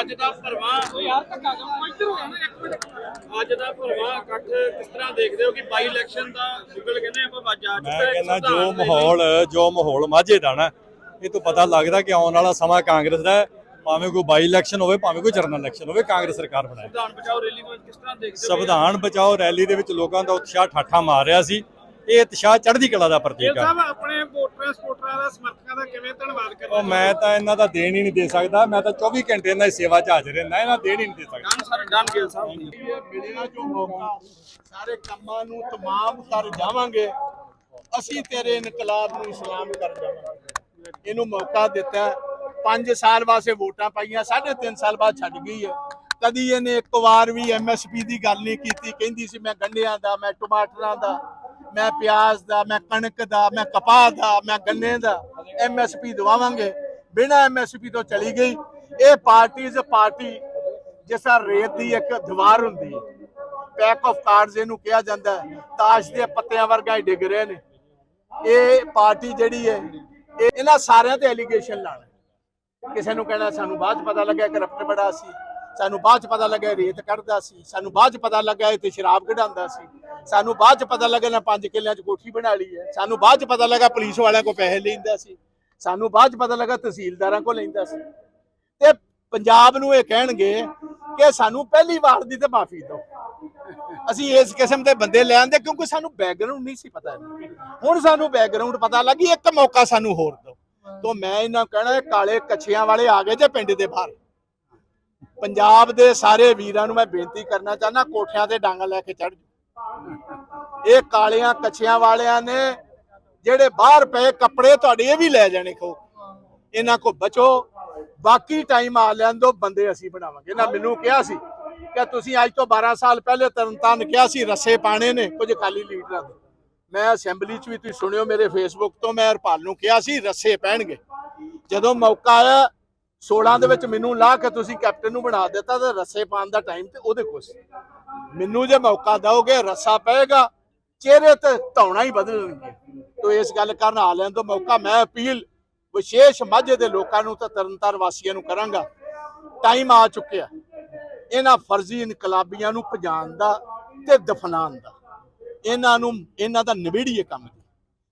ਅੱਜ ਦਾ ਭਰਵਾਂ ਯਾਰ ਧੱਕਾ ਕਿਉਂ ਇੱਧਰ ਹੋ ਜਾਣਾ ਇੱਕ ਮਿੰਟ। ਅੱਜ ਦਾ ਭਰਵਾਂ ਇਕੱਠ ਕਿਸ ਤਰ੍ਹਾਂ ਦੇਖਦੇ ਹੋ ਕਿ ਬਾਈ ਇਲੈਕਸ਼ਨ ਦਾ ਗੁੱਗਲ ਕਹਿੰਦੇ ਆਪਾਂ ਵੱਜ ਆ ਚੁੱਕਾ ਮੈਂ ਕਹਿੰਦਾ ਜੋ। ਮਾਹੌਲ ਜੋ ਮਾਹੌਲ ਮਾਝੇ ਦਾ ਨਾ ਇਹ ਤੋਂ ਪਤਾ ਲੱਗਦਾ ਕਿ ਆਉਣ ਵਾਲਾ ਸਮਾਂ ਕਾਂਗਰਸ ਦਾ ਭਾਵੇਂ ਕੋਈ ਬਾਈ ਇਲੈਕਸ਼ਨ ਹੋਵੇ ਭਾਵੇਂ ਕੋਈ ਜਨਰਲ ਇਲੈਕਸ਼ਨ ਹੋਵੇ ਕਾਂਗਰਸ ਸਰਕਾਰ ਬਣਾਏ। ਸੰਵਿਧਾਨ ਬਚਾਓ ਰੈਲੀ ਨੂੰ ਕਿਸ ਤਰ੍ਹਾਂ ਦੇਖਦੇ ਹੋ? ਸੰਵਿਧਾਨ ਬਚਾਓ ਰੈਲੀ ਦੇ ਵਿੱਚ ਲੋਕਾਂ ਦਾ ਉਤਸ਼ਾਹ ਠਾਠਾ ਮਾਰ ਰਿਹਾ ਸੀ। ਇਹ ਉਤਸ਼ਾਹ ਚੜ੍ਹਦੀ ਕਲਾ ਦਾ ਪ੍ਰਤੀਕ ਹੈ ਸਾਹਿਬ ਆਪਣੇ ਵੋਟਰਾਂ ਸਪੋਰਟਰਾਂ ਦਾ ਸਮਰਥਕਾਂ ਦਾ ਕਿਵੇਂ ਧੰਨਵਾਦ ਕਰਦੇ ਉਹ ਮੈਂ ਤਾਂ ਇਹਨਾਂ ਦਾ ਦੇਣ ਹੀ ਨਹੀਂ ਦੇ ਸਕਦਾ ਮੈਂ ਤਾਂ 24 ਘੰਟੇ ਇਹਨਾਂ ਦੀ ਸੇਵਾ 'ਚ ਹਾਜ਼ਰ ਰਹਿੰਦਾ ਇਹਨਾਂ ਦੇਣ ਹੀ ਨਹੀਂ ਦੇ ਸਕਦਾ। ਸਰ ਡਨ ਗਿੱਲ ਸਾਹਿਬ ਮਿਲਿਆ ਜੋ ਮੌਕਾ ਸਾਰੇ ਕੰਮਾਂ ਨੂੰ ਤਮਾਮ ਕਰ ਜਾਵਾਂਗੇ ਅਸੀਂ ਤੇਰੇ ਇਨਕਲਾਬ ਨੂੰ ਸਲਾਮ ਕਰ ਜਾਵਾਂਗੇ। ਇਹਨੂੰ ਮੌਕਾ ਦਿੱਤਾ 5 ਸਾਲ ਵਾਸਤੇ ਵੋਟਾਂ ਪਾਈਆਂ 3.5 ਸਾਲ ਬਾਅਦ ਛੱਡ ਗਈ ਹੈ। ਕਦੀ ਇਹਨੇ ਇੱਕ ਵਾਰ ਵੀ ਐਮਐਸਪੀ ਦੀ ਗੱਲ ਨਹੀਂ ਕੀਤੀ ਕਹਿੰਦੀ ਸੀ ਮੈਂ ਗੰਢਿਆਂ ਦਾ ਮੈਂ ਟਮਾਟਰਾਂ ਦਾ ਮੈਂ ਪਿਆਜ਼ ਦਾ, ਮੈਂ ਕਣਕ ਦਾ, ਮੈਂ ਕਪਾਹ ਦਾ, ਮੈਂ ਗੰਨੇ ਦਾ ਐਮਐਸਪੀ ਦਵਾਵਾਂਗੇ। ਬਿਨਾਂ ਐਮਐਸਪੀ ਤੋਂ ਚਲੀ ਗਈ। ਇਹ ਪਾਰਟੀਜ਼ ਪਾਰਟੀ ਜਿਸ ਤਰ੍ਹਾਂ ਰੇਤ ਦੀ ਇੱਕ ਦੀਵਾਰ ਹੁੰਦੀ ਹੈ। ਪੈਕ ਆਫ ਕਾਰਡਸ ਇਹਨੂੰ ਕਿਹਾ ਜਾਂਦਾ ਹੈ। ਤਾਸ਼ ਦੇ ਪੱਤਿਆਂ ਵਰਗਾ ਹੀ ਡਿੱਗ ਰਹੇ ਨੇ। ਇਹ ਪਾਰਟੀ ਜਿਹੜੀ ਹੈ, ਇਹ ਇਹਨਾਂ ਸਾਰਿਆਂ ਤੇ ਐਲੀਗੇਸ਼ਨ ਲਾਣਾ ਕਿਸੇ ਨੂੰ ਕਹਿਣਾ, ਸਾਨੂੰ ਬਾਅਦ ਚ ਪਤਾ ਲੱਗਿਆ ਕਰਪਟ ਬੜਾ ਸੀ। ਸਾਨੂੰ ਬਾਅਦ ਚ ਪਤਾ ਲੱਗਿਆ ਰੇਤ ਕੱਢਦਾ ਸੀ, ਸਾਨੂੰ ਬਾਅਦ ਚ ਪਤਾ ਲੱਗਾ ਇਹ ਤੇ ਸ਼ਰਾਬ ਕਢਾਉਂਦਾ ਸੀ। ਸਾਨੂੰ ਬਾਅਦ ਚ ਪਤਾ ਲੱਗਾ ਨਾ ਪੰਜ ਕਿੱਲਿਆਂ ਚ ਕੋਠੀ ਬਣਾ ਲਈ ਹੈ। ਸਾਨੂੰ ਬਾਅਦ ਚ ਪਤਾ ਲੱਗਾ ਪੁਲਿਸ ਵਾਲਿਆਂ ਕੋ ਪੈਸੇ ਲੈਂਦਾ ਸੀ। ਸਾਨੂੰ ਬਾਅਦ ਚ ਪਤਾ ਲੱਗਾ ਤਹਿਸੀਲਦਾਰਾਂ ਕੋ ਲੈਂਦਾ ਸੀ। ਤੇ ਪੰਜਾਬ ਨੂੰ ਇਹ ਕਹਿਣਗੇ ਕਿ ਸਾਨੂੰ ਪਹਿਲੀ ਵਾਰ ਦੀ ਤੇ ਮਾਫੀ ਦਿਓ। ਅਸੀਂ ਇਸ ਕਿਸਮ ਦੇ ਬੰਦੇ ਲੈ ਆਂਦੇ ਕਿਉਂਕਿ ਸਾਨੂੰ ਬੈਕਗ੍ਰਾਉਂਡ ਨਹੀਂ ਸੀ ਪਤਾ। ਹੁਣ ਸਾਨੂੰ ਬੈਕਗ੍ਰਾਉਂਡ ਪਤਾ ਲੱਗੀ, ਇੱਕ ਮੌਕਾ ਸਾਨੂੰ ਹੋਰ ਦਿਓ। ਤੋਂ ਮੈਂ ਇਹਨਾਂ ਨੂੰ ਕਹਿਣਾ ਕਾਲੇ ਕੱਛਿਆਂ ਵਾਲੇ ਆ ਗਏ ਜੇ ਪਿੰਡ ਦੇ ਬਾਹਰ। ਪੰਜਾਬ ਦੇ ਸਾਰੇ ਵੀਰਾਂ ਨੂੰ ਮੈਂ ਬੇਨਤੀ ਕਰਨਾ ਚਾਹੁੰਦਾ, ਕੋਠਿਆਂ ਤੇ ਡਾਂਗਾ ਲੈ ਕੇ ਚੜ੍ਹ ਇਹ ਕਾਲਿਆਂ ਕੱਛਿਆਂ ਵਾਲਿਆਂ ਨੇ ਜਿਹੜੇ ਬਾਹਰ ਪਏ ਕੱਪੜੇ ਤੁਹਾਡੇ ਇਹ ਵੀ ਲੈ ਜਾਣੇ ਖੋ। ਇਹਨਾਂ ਕੋ ਬਚੋ। ਬਾਕੀ ਟਾਈਮ ਆ ਲੈਣ ਬੰਦੇ ਅਸੀਂ ਬਣਾਵਾਂਗੇ। ਇਹਨਾਂ ਮੈਨੂੰ ਕਿਹਾ ਸੀ ਕਿ ਤੁਸੀਂ ਅੱਜ ਤੋਂ 12 ਸਾਲ ਪਹਿਲੇ ਤਰਨਤਾਰਨ ਕਿਹਾ ਸੀ, ਰਸੇ ਪਾਣੇ ਨੇ, ਕੁਝ ਅਕਾਲੀ ਲੀਡਰਾਂ ਦੇ ਮੈਂ ਅਸੈਂਬਲੀ 'ਚ ਵੀ ਤੁਸੀਂ ਸੁਣਿਓ ਮੇਰੇ ਫੇਸਬੁੱਕ ਤੋਂ, ਮੈਂ ਹਰਪਾਲ ਨੂੰ ਕਿਹਾ ਸੀ, ਰਸੇ ਪੈਣਗੇ। ਜਦੋਂ ਮੌਕਾ ਆਇਆ 16 ਦੇ ਵਿੱਚ ਮੈਨੂੰ ਲਾ ਕੇ ਤੁਸੀਂ ਕੈਪਟਨ ਨੂੰ ਬਣਾ ਦਿੱਤਾ ਤੇ ਰੱਸੇ ਪਾਣ ਦਾ ਟਾਈਮ ਤੇ ਉਹਦੇ ਕੋਲ ਸੀ। ਮੈਨੂੰ ਜੇ ਮੌਕਾ ਦਿਓਗੇ, ਰੱਸਾ ਪਏਗਾ, ਚਿਹਰੇ ਤੇ ਧੌਣਾ ਹੀ ਬਦਲਣਗੇ। ਤੋ ਇਸ ਗੱਲ ਕਰਨ ਆ ਲੈਣ ਤੋਂ ਮੌਕਾ ਮੈਂ ਅਪੀਲ ਵਿਸ਼ੇਸ਼ ਮਾਝੇ ਦੇ ਲੋਕਾਂ ਨੂੰ ਤੇ ਤਰਨਤਾਰ ਵਾਸੀਆਂ ਨੂੰ ਕਰਾਂਗਾ। ਟਾਈਮ ਆ ਚੁੱਕਿਆ। ਇਹਨਾਂ ਫਰਜ਼ੀ ਇਨਕਲਾਬੀਆਂ ਨੂੰ ਭਜਾਉਣ ਦਾ ਤੇ ਦਫਨਾਉਣ ਦਾ। ਇਹਨਾਂ ਨੂੰ, ਇਹਨਾਂ ਦਾ ਨਿਬੇੜੀਏ ਕੰਮ।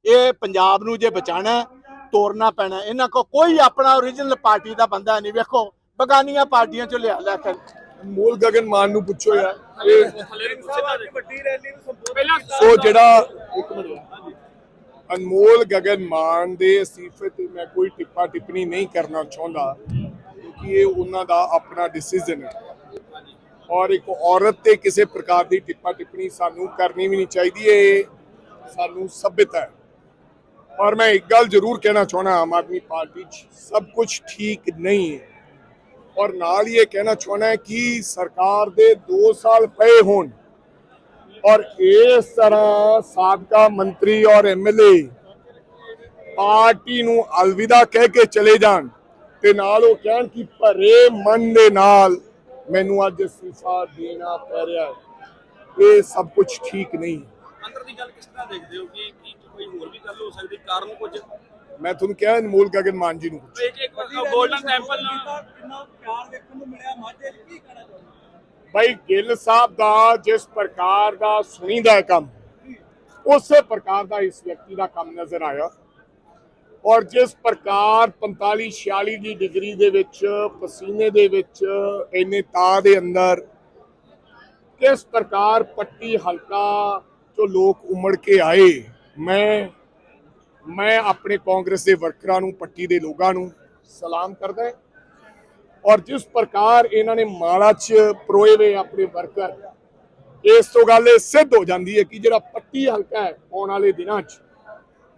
ਇਹ ਪੰਜਾਬ ਨੂੰ ਜੇ ਬਚਾਣਾ ਤੋੜਨਾ ਪੈਣਾ ਇਹਨਾਂ ਕੋ ਕੋਈ ਆਪਣਾ ਓਰੀਜਨਲ ਪਾਰਟੀ ਦਾ ਬੰਦਾ ਨਹੀਂ। ਵੇਖੋ ਬਗਾਨੀਆਂ ਪਾਰਟੀਆਂ ਚੋਂ ਲਿਆ ਲੈ ਕੇ। ਮੂਲ ਗਗਨ ਮਾਨ ਨੂੰ ਪੁੱਛੋ ਯਾਰ। ਇਹ ਹਲੇ ਵੱਡੀ ਰੈਲੀ ਨੂੰ ਸੰਬੋਧਨ ਪਹਿਲਾਂ ਸੋ ਜਿਹੜਾ ਅਨਮੋਲ ਗਗਨ ਮਾਨ ਦੇ ਅਸਤੀਫੇ ਤੇ ਮੈਂ ਕੋਈ ਟਿੱਪਾ ਟਿੱਪਣੀ ਨਹੀਂ ਕਰਨਾ ਚਾਹੁੰਦਾ ਕਿਉਂਕਿ ਇਹ ਉਹਨਾਂ ਦਾ ਆਪਣਾ ਡਿਸੀਜਨ ਹੈ। ਔਰ ਇੱਕ ਔਰਤ ਤੇ ਕਿਸੇ ਪ੍ਰਕਾਰ ਦੀ ਟਿੱਪਾ ਟਿੱਪਣੀ ਸਾਨੂੰ ਕਰਨੀ ਵੀ ਨਹੀਂ ਚਾਹੀਦੀ। ਇਹ ਸਾਨੂੰ ਸਭਿਅਤ ਹੈ। ਔਰ ਮੈਂ ਇੱਕ ਗੱਲ ਜ਼ਰੂਰ ਕਹਿਣਾ ਚਾਹਣਾ ਆਮ ਆਦਮੀ ਪਾਰਟੀ 'ਚ ਸਭ ਕੁਝ ਠੀਕ ਨਹੀਂ ਹੈ ਔਰ ਨਾਲ ਇਹ ਕਹਿਣਾ ਚਾਹਣਾ ਕਿ ਸਰਕਾਰ ਦੇ 2 ਸਾਲ ਪਏ ਹੋਣ ਔਰ ਇਸ ਤਰ੍ਹਾਂ ਸਾਬਕਾ ਮੰਤਰੀ ਔਰ ਐਮਐਲਏ ਪਾਰਟੀ ਨੂੰ ਅਲਵਿਦਾ ਕਹਿ ਕੇ ਚਲੇ ਜਾਣ ਤੇ ਨਾਲ ਉਹ ਕਹਿਣ ਕਿ ਭਰੇ ਮਨ ਦੇ ਨਾਲ ਮੈਨੂੰ ਅੱਜ ਅਸਤੀਫਾ ਦੇਣਾ ਪੈ ਰਿਹਾ ਹੈ ਇਹ ਸਭ ਕੁਝ ਠੀਕ ਨਹੀਂ ਅੰਦਰ ਦੀ ਗੱਲ ਕਿਸ ਤਰ੍ਹਾਂ ਦੇਖਦੇ ਹੋ ਕਿ ਕੋਈ ਹੋਰ ਵੀ ਗੱਲ ਹੋ ਸਕਦੀ ਕਾਰਨ ਕੁਝ? ਮੈਂ ਤੁਹਾਨੂੰ ਕਿਹਾ ਅਨਮੋਲ ਗਗਨ ਮਾਨ ਜੀ ਨੂੰ ਪੁੱਛੋ। ਇੱਕ ਇੱਕ ਗੋਲਡਨ ਟੈਂਪਲ ਭਾਈ ਗਿੱਲ ਸਾਹਿਬ ਦਾ ਜਿਸ ਪ੍ਰਕਾਰ ਦਾ ਸੁਣੀਦਾ ਹੈ ਕੰਮ ਉਸੇ ਪ੍ਰਕਾਰ ਦਾ ਇਸ ਵਿਅਕਤੀ ਦਾ ਕੰਮ ਨਜ਼ਰ ਆਇਆ। ਔਰ ਜਿਸ ਪ੍ਰਕਾਰ 45 46 ਦੀ ਡਿਗਰੀ ਦੇ ਵਿੱਚ ਪਸੀਨੇ ਦੇ ਵਿੱਚ ਇੰਨੇ ਤਾ ਦੇ ਅੰਦਰ ਕਿਸ ਪ੍ਰਕਾਰ ਪੱਟੀ ਹਲਕਾ ਜੋ ਲੋਕ ਉਮੜ ਕੇ ਆਏ। ਮੈਂ ਮੈਂ ਆਪਣੇ ਕਾਂਗਰਸ ਦੇ ਵਰਕਰਾਂ ਨੂੰ ਪੱਟੀ ਦੇ ਲੋਕਾਂ ਨੂੰ ਸਲਾਮ ਕਰਦਾ ਔਰ ਜਿਸ ਪ੍ਰਕਾਰ ਇਹਨਾਂ ਨੇ ਮਾਲਾ 'ਚ ਪਰੋਏ ਵੇ ਆਪਣੇ ਵਰਕਰ ਇਸ ਤੋਂ ਗੱਲ ਇਹ ਸਿੱਧ ਹੋ ਜਾਂਦੀ ਹੈ ਕਿ ਜਿਹੜਾ ਪੱਟੀ ਹਲਕਾ ਹੈ ਆਉਣ ਵਾਲੇ ਦਿਨਾਂ 'ਚ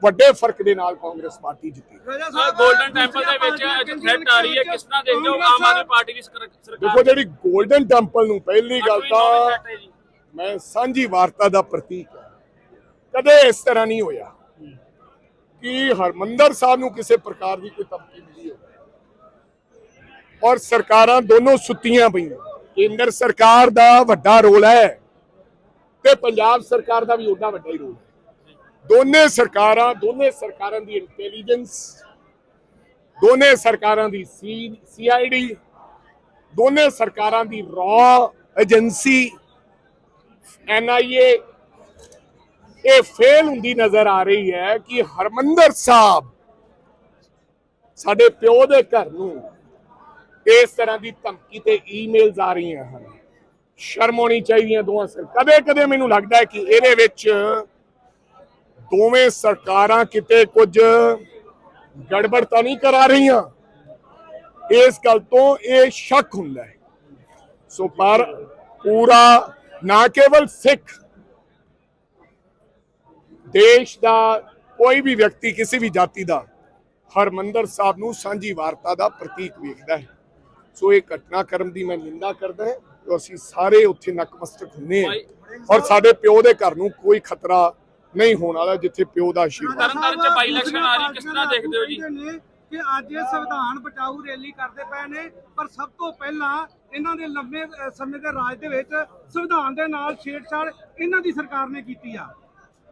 ਵੱਡੇ ਫ਼ਰਕ ਦੇ ਨਾਲ ਕਾਂਗਰਸ ਪਾਰਟੀ ਜਿੱਤੀ ਗੋਲਡਨ ਟੈਂਪਲ ਦੇ ਵਿੱਚ ਅੱਜ ਥ੍ਰੈਟ ਆ ਰਹੀ ਹੈ ਕਿਸ ਤਰ੍ਹਾਂ ਦੇਖਦੇ ਹੋ ਆਮ ਆਦਮੀ ਪਾਰਟੀ ਦੀ ਸਰਕਾਰ ਦੇਖੋ ਜਿਹੜੀ 골ਡਨ ਟੈਂਪਲ ਨੂੰ ਪਹਿਲੀ ਗੱਲ ਤਾਂ ਮੈਂ ਸਾਂਝੀ ਵਾਰਤਾ ਦਾ ਪ੍ਰਤੀਕ ਹੈ। ਕਦੇ ਇਸ ਤਰ੍ਹਾਂ ਨਹੀਂ ਹੋਇਆ ਕਿ ਹਰਮੰਦਰ ਸਾਹਿਬ ਨੂੰ ਕਿਸੇ ਪ੍ਰਕਾਰ ਦੀ ਕੋਈ ਧਮਕੀ ਮਿਲੀ ਹੋਵੇ। ਔਰ ਸਰਕਾਰਾਂ ਦੋਨੋਂ ਸੁੱਤੀਆਂ ਪਈਆਂ। ਕੇਂਦਰ ਸਰਕਾਰ ਦਾ ਵੱਡਾ ਰੋਲ ਹੈ ਤੇ ਪੰਜਾਬ ਸਰਕਾਰ ਦਾ ਵੀ ਉਹਦਾ ਵੱਡਾ ਹੀ ਰੋਲ ਹੈ। ਦੋਨੇ ਸਰਕਾਰਾਂ ਦੋਨੇ ਸਰਕਾਰਾਂ ਦੀ ਇੰਟੈਲੀਜੈਂਸ ਦੋਨੇ ਸਰਕਾਰਾਂ ਦੀ ਸੀ ਸੀਆਈਡੀ ਦੋਨੇ ਸਰਕਾਰਾਂ ਦੀ ਰॉ ਏਜੰਸੀ ਐਨਆਈਏ ਇਹ ਫੇਲ ਹੁੰਦੀ ਨਜ਼ਰ ਆ ਰਹੀ ਹੈ ਕਿ ਹਰਮੰਦਰ ਸਾਹਿਬ ਸਾਡੇ ਪਿਓ ਦੇ ਘਰ ਨੂੰ ਇਸ ਤਰ੍ਹਾਂ ਦੀ ਧਮਕੀ ਤੇ ਈਮੇਲਸ ਆ ਰਹੀਆਂ ਹਨ। ਸ਼ਰਮ ਹੋਣੀ ਚਾਹੀਦੀ ਹੈ ਦੋਵਾਂ ਸਰ। ਕਦੇ ਕਦੇ ਮੈਨੂੰ ਲੱਗਦਾ ਹੈ ਕਿ ਇਹਦੇ ਵਿੱਚ ਦੋਵੇਂ ਸਰਕਾਰਾਂ ਕਿਤੇ ਕੁਝ ਗੜਬੜ ਤਾਂ ਨਹੀਂ ਕਰਾ ਰਹੀਆਂ। ਇਸ ਗੱਲ ਤੋਂ ਇਹ ਸ਼ੱਕ ਹੁੰਦਾ ਹੈ। ਸੋ ਪਰ ਪੂਰਾ ਨਾ ਕੇਵਲ ਸਿੱਖ ਦੇਸ਼ ਦਾ ਕੋਈ ਵੀ ਵਿਅਕਤੀ ਕਿਸੇ ਵੀ ਜਾਤੀ ਦਾ ਹਰਮੰਦਰ ਸਾਹਿਬ ਨੂੰ ਸਾਂਝੀ ਵਾਰਤਾ ਦਾ ਪ੍ਰਤੀਕ ਵੇਖਦਾ ਹੈ। ਸੋ ਇਹ ਘਟਨਾਕ੍ਰਮ ਦੀ ਮੈਂ ਨਿੰਦਾ ਕਰਦਾ ਹਾਂ ਕਿ ਅਸੀਂ ਸਾਰੇ ਉੱਥੇ ਨਕਮਸਤਕ ਹੁੰਨੇ ਹਾਂ ਔਰ ਸਾਡੇ ਪਿਓ ਦੇ ਘਰ ਨੂੰ ਕੋਈ ਖਤਰਾ ਨਹੀਂ ਹੋਣ ਵਾਲਾ ਜਿੱਥੇ ਪਿਓ ਦਾ ਆਸ਼ੀਰਵਾਦ ਤਰਨ ਤਾਰਨ ਚ ਬਾਈ ਇਲੈਕਸ਼ਨ ਆ ਰਹੀ ਕਿਸ ਤਰ੍ਹਾਂ ਦੇਖਦੇ ਹੋ ਜੀ? ਕਿ ਅੱਜ ਇਹ ਸੰਵਿਧਾਨ ਬਚਾਊ ਰੈਲੀ ਕਰਦੇ ਪਏ ਨੇ ਪਰ ਸਭ ਤੋਂ ਪਹਿਲਾਂ ਇਹਨਾਂ ਦੇ ਲੰਬੇ ਅ, ਸਮੇਂ ਦੇ ਰਾਜ ਦੇ ਵਿੱਚ ਸੰਵਿਧਾਨ ਦੇ ਨਾਲ ਛੇੜਛਾੜ ਇਹਨਾਂ ਦੀ ਸਰਕਾਰ ਨੇ ਕੀਤੀ ਆ।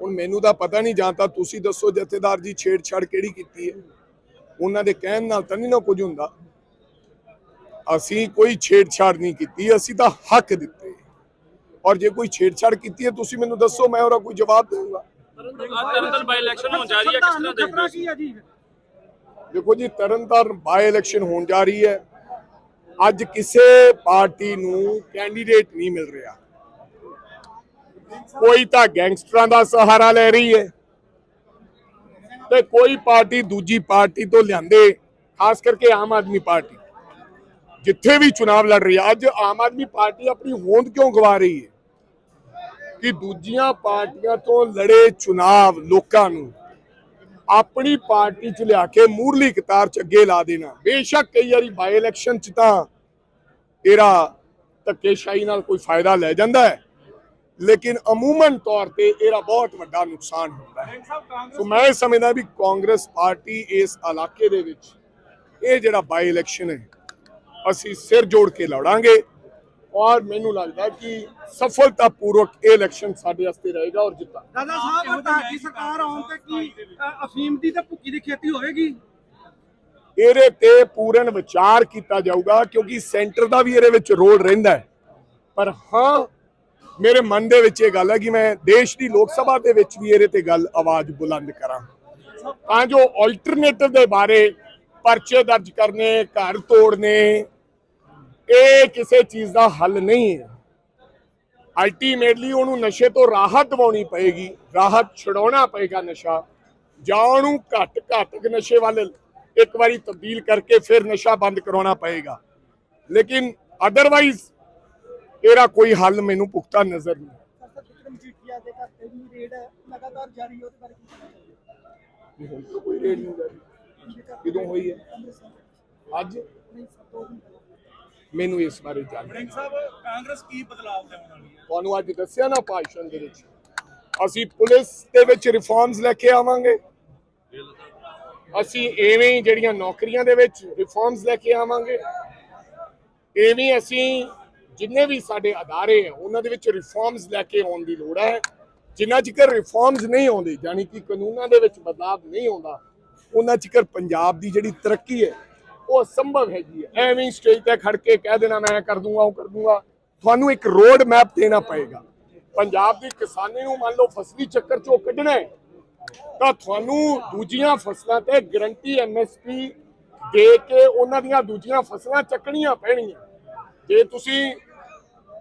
ਹੁਣ ਮੈਨੂੰ ਤਾਂ ਪਤਾ ਨਹੀਂ ਜਾਂ ਤਾਂ ਤੁਸੀਂ ਦੱਸੋ ਜਥੇਦਾਰ ਜੀ ਛੇੜਛਾੜ ਕਿਹੜੀ ਕੀਤੀ ਹੈ। ਉਹਨਾਂ ਦੇ ਕਹਿਣ ਨਾਲ ਤਾਂ ਨਹੀਂ ਨਾ ਕੁਝ ਹੁੰਦਾ। ਅਸੀਂ ਕੋਈ ਛੇੜਛਾੜ ਨਹੀਂ ਕੀਤੀ ਅਸੀਂ ਤਾਂ ਹੱਕ ਦਿੱਤੇ। ਔਰ ਜੇ ਕੋਈ ਛੇੜਛਾੜ ਕੀਤੀ ਹੈ ਤੁਸੀਂ ਮੈਨੂੰ ਦੱਸੋ ਮੈਂ ਉਹਦਾ ਕੋਈ ਜਵਾਬ ਦਊਂਗਾ। ਤਰਨ ਤਾਰਨ ਬਾਈ ਇਲੈਕਸ਼ਨ ਹੋਣ ਜਾ ਰਹੀ ਹੈ ਕਿਸ ਸੰਵਿਧਾਨ ਤਰ੍ਹਾਂ ਨੂੰ ਦੇਖਦੇ ਖਤਰਾ ਹੋ ਕੀ ਆ ਜੀ? ਦੇਖੋ ਜੀ ਤਰਨਤਾਰਨ ਬਾਈ ਇਲੈਕਸ਼ਨ ਹੋਣ ਜਾ ਰਹੀ ਹੈ। ਅੱਜ ਕਿਸੇ ਪਾਰਟੀ ਨੂੰ ਕੈਂਡੀਡੇਟ ਨਹੀਂ ਮਿਲ ਰਿਹਾ। ਕੋਈ ਤਾਂ ਗੈਂਗਸਟਰਾਂ ਦਾ ਸਹਾਰਾ ਲੈ ਰਹੀ ਹੈ ਤੇ ਕੋਈ ਪਾਰਟੀ ਦੂਜੀ ਪਾਰਟੀ ਤੋਂ ਲਿਆਂਦੇ, ਖਾਸ ਕਰਕੇ ਆਮ ਆਦਮੀ ਪਾਰਟੀ। ਜਿੱਥੇ ਵੀ ਚੁਣਾਵ ਲੜ ਰਹੀ ਹੈ, ਅੱਜ ਆਮ ਆਦਮੀ ਪਾਰਟੀ ਆਪਣੀ ਹੋਂਦ ਕਿਉਂ ਗਵਾ ਰਹੀ ਹੈ? ਕਿ ਦੂਜੀਆਂ ਪਾਰਟੀਆਂ ਤੋਂ ਲੜੇ ਚੁਣਾਵ ਲੋਕਾਂ ਨੂੰ ਆਪਣੀ ਪਾਰਟੀ ਚ ਲਿਆ ਕੇ ਮੂਰਲੀ ਕਤਾਰ ਚ ਅੱਗੇ ਲਾ ਦੇਣਾ। ਬੇਸ਼ੱਕ ਕਈ ਵਾਰੀ ਬਾਈ ਇਲੈਕਸ਼ਨ ਚ ਤਾਂ ਇਹਦਾ ਧੱਕੇਸ਼ਾਹੀ ਨਾਲ ਕੋਈ ਫਾਇਦਾ ਲੈ ਜਾਂਦਾ ਹੈ। ਲੇਕਿਨ ਅਮੂਮਨ ਤੌਰ ਤੇ ਇਹਦਾ ਬਹੁਤ ਵੱਡਾ ਨੁਕਸਾਨ ਹੁੰਦਾ ਹੈ। ਸੋ ਮੈਂ ਸਮਝਦਾ ਵੀ ਕਾਂਗਰਸ ਪਾਰਟੀ ਇਸ ਇਲਾਕੇ ਦੇ ਵਿੱਚ ਇਹ ਜਿਹੜਾ ਬਾਈ ਇਲੈਕਸ਼ਨ ਹੈ ਅਸੀਂ ਸਿਰ ਜੋੜ ਕੇ ਲੜਾਂਗੇ ਔਰ ਮੈਨੂੰ ਲੱਗਦਾ ਕਿ ਸਫਲਤਾਪੂਰਵਕ ਇਹ ਇਲੈਕਸ਼ਨ ਸਾਡੇ ਵਾਸਤੇ ਰਹੇਗਾ ਔਰ ਜਿੱਤਾਂ ਦਾਦਾ ਸਾਹਿਬ ਤੁਹਾਡੀ ਸਰਕਾਰ ਆਉਣ ਤੇ ਕੀ ਅਫੀਮ ਦੀ ਤੇ ਭੁੱਕੀ ਦੀ ਖੇਤੀ ਹੋਵੇਗੀ ਇਹਦੇ ਤੇ ਪੂਰਨ ਵਿਚਾਰ ਕੀਤਾ ਜਾਊਗਾ ਕਿਉਂਕਿ ਸੈਂਟਰ ਦਾ ਵੀ ਇਹਦੇ ਵਿੱਚ ਰੋਲ ਰਹਿੰਦਾ ਹੈ। ਪਰ ਹਾਂ ਮੇਰੇ ਮਨ ਦੇ ਵਿੱਚ ਇਹ ਗੱਲ ਹੈ ਕਿ ਮੈਂ ਦੇਸ਼ ਦੀ ਲੋਕ ਸਭਾ ਦੇ ਵਿੱਚ ਵੀ ਇਹਦੇ ਤੇ ਗੱਲ ਆਵਾਜ਼ ਬੁਲੰਦ ਕਰਾਂ। ਤਾਂ ਜੋ ਆਲਟਰਨੇਟਿਵ ਦੇ ਬਾਰੇ ਪਰਚੇ ਦਰਜ ਕਰਨੇ, ਘਰ ਤੋੜਨੇ, ਇਹ ਕਿਸੇ ਚੀਜ਼ ਦਾ ਹੱਲ ਨਹੀਂ ਹੈ। ਅਲਟੀਮੇਟਲੀ ਉਹਨੂੰ ਨਸ਼ੇ ਤੋਂ ਰਾਹਤ ਦਿਵਾਉਣੀ ਪਏਗੀ, ਰਾਹਤ ਛਡਾਉਣਾ ਪਏਗਾ ਨਸ਼ਾ। ਜਾਂ ਉਹਨੂੰ ਘੱਟ ਘੱਟ ਨਸ਼ੇ ਵੱਲ ਇੱਕ ਵਾਰੀ ਤਬਦੀਲ ਕਰਕੇ ਫਿਰ ਨਸ਼ਾ ਬੰਦ ਕਰਾਉਣਾ ਪਏਗਾ। ਲੇਕਿਨ ਅਦਰਵਾਈਜ਼ ਇਹਦਾ ਕੋਈ ਹੱਲ ਮੈਨੂੰ ਪੁਖਤਾ ਨਜ਼ਰ ਨਹੀਂ। ਕੋਈ ਰੇਡ ਨਹੀਂ ਜਾਰੀ ਕਦੋਂ ਹੋਈ ਹੈ ਅੱਜ ਮੈਨੂੰ ਇਸ ਬਾਰੇ ਜਾਣਕਾਰੀ ਸਾਹਿਬ ਕਾਂਗਰਸ ਕੀ ਬਦਲਾਅ ਲਿਆਉਣ ਵਾਲੀ ਹੈ? ਤੁਹਾਨੂੰ ਅੱਜ ਦੱਸਿਆ ਨਾ ਭਾਸ਼ਣ ਦੇ ਵਿੱਚ। ਅਸੀਂ ਪੁਲਿਸ ਦੇ ਵਿੱਚ ਰਿਫਾਰਮਸ ਲੈ ਕੇ ਆਵਾਂਗੇ। ਅਸੀਂ ਐਵੇਂ ਹੀ ਜਿਹੜੀਆਂ ਨੌਕਰੀਆਂ ਦੇ ਵਿੱਚ ਰਿਫਾਰਮਸ ਲੈ ਕੇ ਆਵਾਂਗੇ। ਐਵੇਂ ਅਸੀਂ ਜਿੰਨੇ ਵੀ ਸਾਡੇ ਅਦਾਰੇ ਆ ਉਹਨਾਂ ਦੇ ਵਿੱਚ ਰਿਫਾਰਮਸ ਲੈ ਕੇ ਆਉਣ ਦੀ ਲੋੜ ਹੈ। ਜਿੰਨਾ ਚਿਕਰ ਰਿਫਾਰਮਸ ਨਹੀਂ ਆਉਂਦੇ ਯਾਨੀ ਕਿ ਕਾਨੂੰਨਾਂ ਦੇ ਵਿੱਚ ਬਦਲਾਅ ਨਹੀਂ ਆਉਂਦਾ, ਉਹਨਾਂ ਚਿਕਰ ਪੰਜਾਬ ਦੀ ਜਿਹੜੀ ਤਰੱਕੀ ਹੈ, ਉਹ ਅਸੰਭਵ ਹੈਗੀ ਹੈ। ਐਵੇਂ ਸਟੇਜ ਤੇ ਖੜ ਕੇ ਕਹਿ ਦੇਣਾ, ਮੈਂ ਕਰ ਦੂੰਗਾ, ਉਹ ਕਰ ਦੂੰਗਾ। ਤੁਹਾਨੂੰ ਇੱਕ ਰੋਡ ਮੈਪ ਦੇਣਾ ਪਏਗਾ। ਪੰਜਾਬ ਦੀ ਕਿਸਾਨੀ ਨੂੰ ਮੰਨ ਲਓ ਫਸਲੀ ਚੱਕਰ ਚੋਂ ਕੱਢਣਾ ਹੈ, ਤਾਂ ਤੁਹਾਨੂੰ ਦੂਜੀਆਂ ਫਸਲਾਂ ਤੇ ਗਰੰਟੀ ਐਮਐਸਪੀ ਦੇ ਕੇ ਉਹਨਾਂ ਦੀਆਂ ਦੂਜੀਆਂ ਫਸਲਾਂ ਚੱਕਣੀਆਂ ਪੈਣੀਆਂ ਜੇ ਤੁਸੀਂ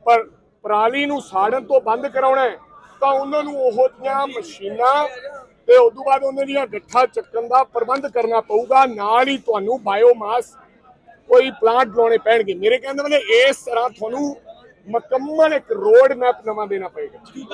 ਪਰ ਪਰਾਲੀ ਨੂੰ ਸਾੜਨ ਤੋਂ ਬੰਦ ਕਰਾਉਣਾ ਤਾਂ ਉਹਨਾਂ ਨੂੰ ਉਹ ਜਿਹੀਆਂ ਮਸ਼ੀਨਾਂ ਤੇ ਉਸ ਤੋਂ ਬਾਅਦ ਉਹਨਾਂ ਦੀਆਂ ਗੱਠਾਂ ਚੱਕਣ ਦਾ ਪ੍ਰਬੰਧ ਕਰਨਾ ਪਊਗਾ, ਨਾਲ ਹੀ ਤੁਹਾਨੂੰ ਬਾਇਓਮਾਸ ਕੋਈ ਪਲਾਂਟ ਲਾਉਣੇ ਪੈਣਗੇ। ਮੇਰੇ ਕਹਿੰਦੇ ਮਤਲਬ ਇਸ ਤਰ੍ਹਾਂ ਤੁਹਾਨੂੰ ਮੁਕੰਮਲ ਇੱਕ ਰੋਡ ਮੈਪ ਨਵਾਂ ਦੇਣਾ ਪਏਗਾ।